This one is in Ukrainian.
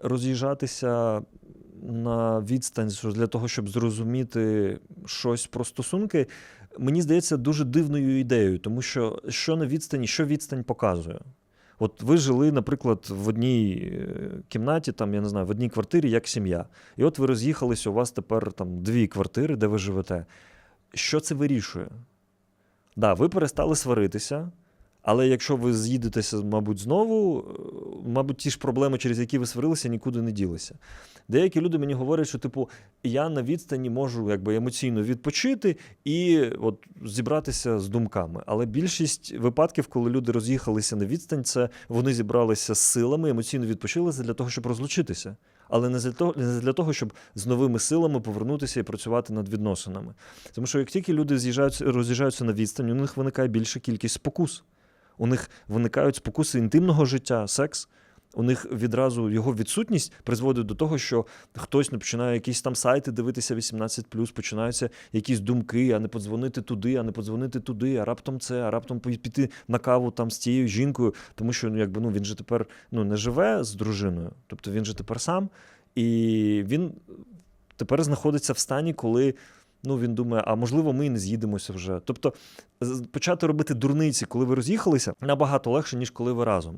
роз'їжджатися на відстань для того, щоб зрозуміти щось про стосунки, мені здається дуже дивною ідеєю, тому що що на відстані, що відстань показує. От ви жили, наприклад, в одній е, кімнаті, там, я не знаю, в одній квартирі як сім'я. І от ви роз'їхалися, у вас тепер там дві квартири, де ви живете. Що це вирішує? Да, ви перестали сваритися, але якщо ви з'їдетеся, мабуть, знову, е, мабуть, ті ж проблеми, через які ви сварилися, нікуди не ділися. Деякі люди мені говорять, що, типу, я на відстані можу якби, емоційно відпочити і от, зібратися з думками. Але більшість випадків, коли люди роз'їхалися на відстань, це вони зібралися з силами, емоційно відпочили для того, щоб розлучитися. Але не для того, не для того, щоб з новими силами повернутися і працювати над відносинами. Тому що як тільки люди з'їжджаються, роз'їжджаються на відстань, у них виникає більша кількість спокус. У них виникають спокуси інтимного життя, секс. У них відразу його відсутність призводить до того, що хтось не починає якісь там сайти дивитися 18+, починаються якісь думки, а не подзвонити туди, а не подзвонити туди, а раптом це, а раптом піти на каву там з тією жінкою, тому що ну, якби, ну, він же тепер ну, не живе з дружиною, тобто він же тепер сам, і він тепер знаходиться в стані, коли ну, він думає, а можливо, ми і не з'їдемося вже. Тобто почати робити дурниці, коли ви роз'їхалися, набагато легше, ніж коли ви разом.